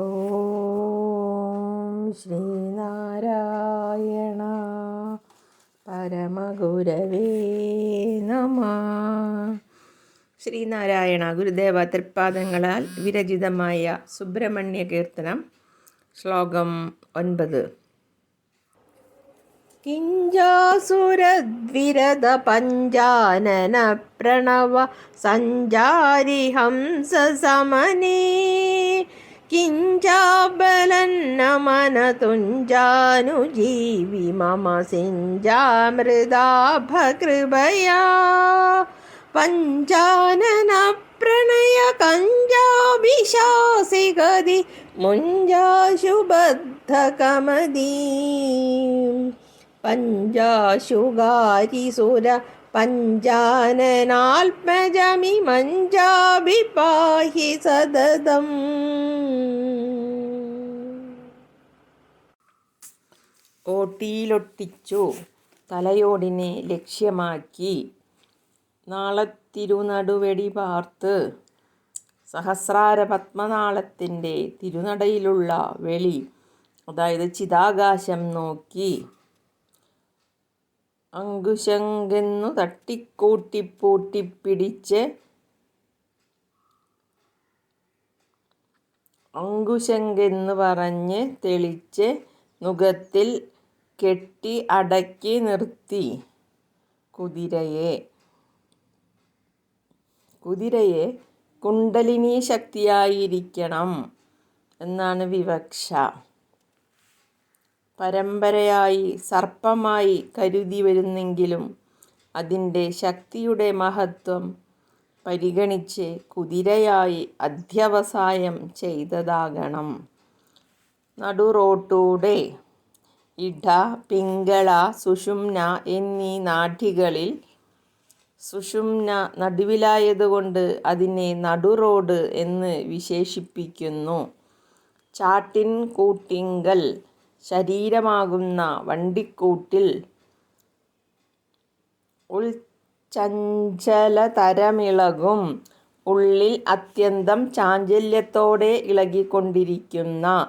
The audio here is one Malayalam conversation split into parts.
ഓം ശ്രീനാരായണ പരമഗുരവേ നമ. ശ്രീനാരായണ ഗുരുദേവ തൃപ്പാദങ്ങളാൽ വിരചിതമായ സുബ്രഹ്മണ്യ കീർത്തനം ശ്ലോകം ഒൻപത്. കിഞ്ചാസുരദ്വിരത പഞ്ചാനന പ്രണവ സഞ്ചാരി ഹംസ സമനേ കിഞ്ചാബലന്നമനതുഞ്ചാനുജീവി മമ സിഞ്ചാമൃതാഭകൃപയാ. പഞ്ചാനന പ്രണയ കഞ്ചാഭിശാസികതി മുഞ്ചാശുബദ്ധകമതീ. പഞ്ചാശുകാരി സുര പഞ്ചാനനാത്മജമി മഞ്ചാഭിപാഹി സതതം ഓട്ടിയിലൊട്ടിച്ചു തലയോടിനെ ലക്ഷ്യമാക്കി. നാളത്തിരുനടുവെടി പാർത്ത് സഹസ്രാര പത്മനാളത്തിന്റെ തിരുനടയിലുള്ള വെളി അതായത് ചിതാകാശം നോക്കി. അങ്കുശങ്കെന്നു തട്ടിക്കൂട്ടിപ്പൂട്ടിപ്പിടിച്ച് അങ്കുശങ്കെന്നു പറഞ്ഞ് തെളിച്ച് മുഖത്തിൽ കെട്ടി അടക്കി നിർത്തി. കുതിരയെ. കുതിരയെ കുണ്ടലിനി ശക്തിയായിരിക്കണം എന്നാണ് വിവക്ഷ. പരമ്പരയായി സർപ്പമായി കരുതി വരുന്നെങ്കിലും അതിന്റെ ശക്തിയുടെ മഹത്വം പരിഗണിച്ച് കുതിരയായി അധ്യവസായം ചെയ്തതാകണം. നടുറോട്ടൂടെ ഇട പിങ്കള സുഷുമ്ന എന്നീ നാഠികളിൽ സുഷുമ്ന നടുവിലായതുകൊണ്ട് അതിനെ നടുറോഡ് എന്ന് വിശേഷിപ്പിക്കുന്നു. ചാട്ടിൻ കൂട്ടിങ്കൽ ശരീരമാകുന്ന വണ്ടിക്കൂട്ടിൽ ഉൾച്ചഞ്ചലതരമിളകും ഉള്ളിൽ അത്യന്തം ചാഞ്ചല്യത്തോടെ ഇളകിക്കൊണ്ടിരിക്കുന്ന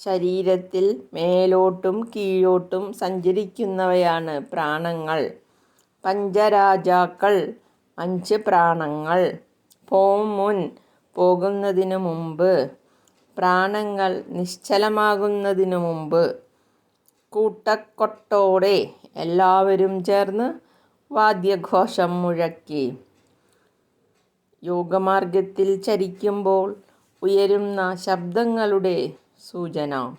ശരീരത്തിൽ മേലോട്ടും കീഴോട്ടും സഞ്ചരിക്കുന്നവയാണ് പ്രാണങ്ങൾ. പഞ്ചരാജാക്കൾ അഞ്ച് പ്രാണങ്ങൾ പോം മുൻ പോകുന്നതിനു മുമ്പ് പ്രാണങ്ങൾ നിശ്ചലമാകുന്നതിനു മുമ്പ് കൂട്ടക്കൊട്ടോടെ എല്ലാവരും ചേർന്ന് വാദ്യഘോഷം മുഴക്കി. യോഗമാർഗത്തിൽ ചരിക്കുമ്പോൾ ഉയരുന്ന ശബ്ദങ്ങളുടെ സൂചന.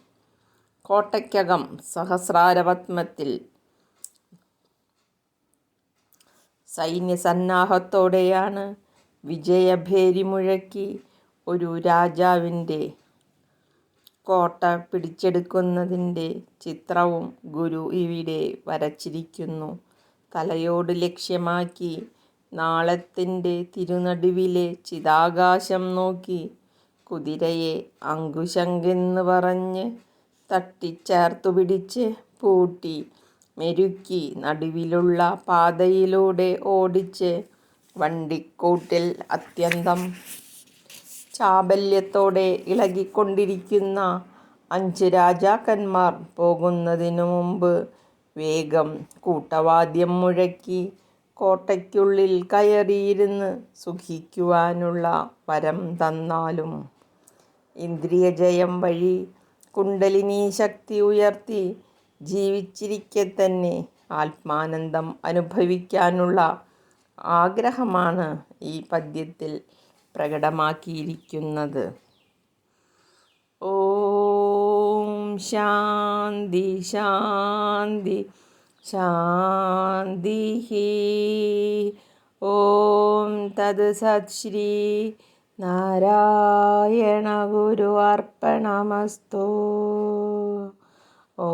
കോട്ടയ്ക്കകം സഹസ്രാരപത്മത്തിൽ സൈന്യസന്നാഹത്തോടെയാണ് വിജയഭേരി മുഴക്കി ഒരു രാജാവിന്റെ കോട്ട പിടിച്ചെടുക്കുന്നതിന്റെ ചിത്രവും ഗുരു ഇവിടെ വരച്ചിരിക്കുന്നു. തലയോട് ലക്ഷ്യമാക്കി നാളത്തിന്റെ തിരുനടുവിലെ ചിതാകാശം നോക്കി കുതിരയെ അങ്കുശങ്കെന്ന് പറഞ്ഞ് തട്ടിച്ചേർത്തു പിടിച്ച് പൂട്ടി മെരുക്കി നടുവിലുള്ള പാതയിലൂടെ ഓടിച്ച് വണ്ടിക്കൂട്ടിൽ അത്യന്തം ചാബല്യത്തോടെ ഇളകിക്കൊണ്ടിരിക്കുന്ന അഞ്ച് രാജാക്കന്മാർ പോകുന്നതിനു മുമ്പ് വേഗം കൂട്ടവാദ്യം മുഴക്കി കോട്ടയ്ക്കുള്ളിൽ കയറിയിരുന്ന് സുഖിക്കുവാനുള്ള വരം തന്നാലും ഇന്ദ്രിയജയം വഴി കുണ്ടലിനി ശക്തി ഉയർത്തി ജീവിച്ചിരിക്കെ തന്നെ ആത്മാനന്ദം അനുഭവിക്കാനുള്ള ആഗ്രഹമാണ് ഈ പദ്യത്തിൽ. പ്രകടമാക്കിയിരിക്കുന്നത്. ഓം ശാന്തി ശാന്തി ശാന്തി ഓം തത് സത് ശ്രീ നാരായണ ഗുരു അർപ്പണമസ്തു. ഓ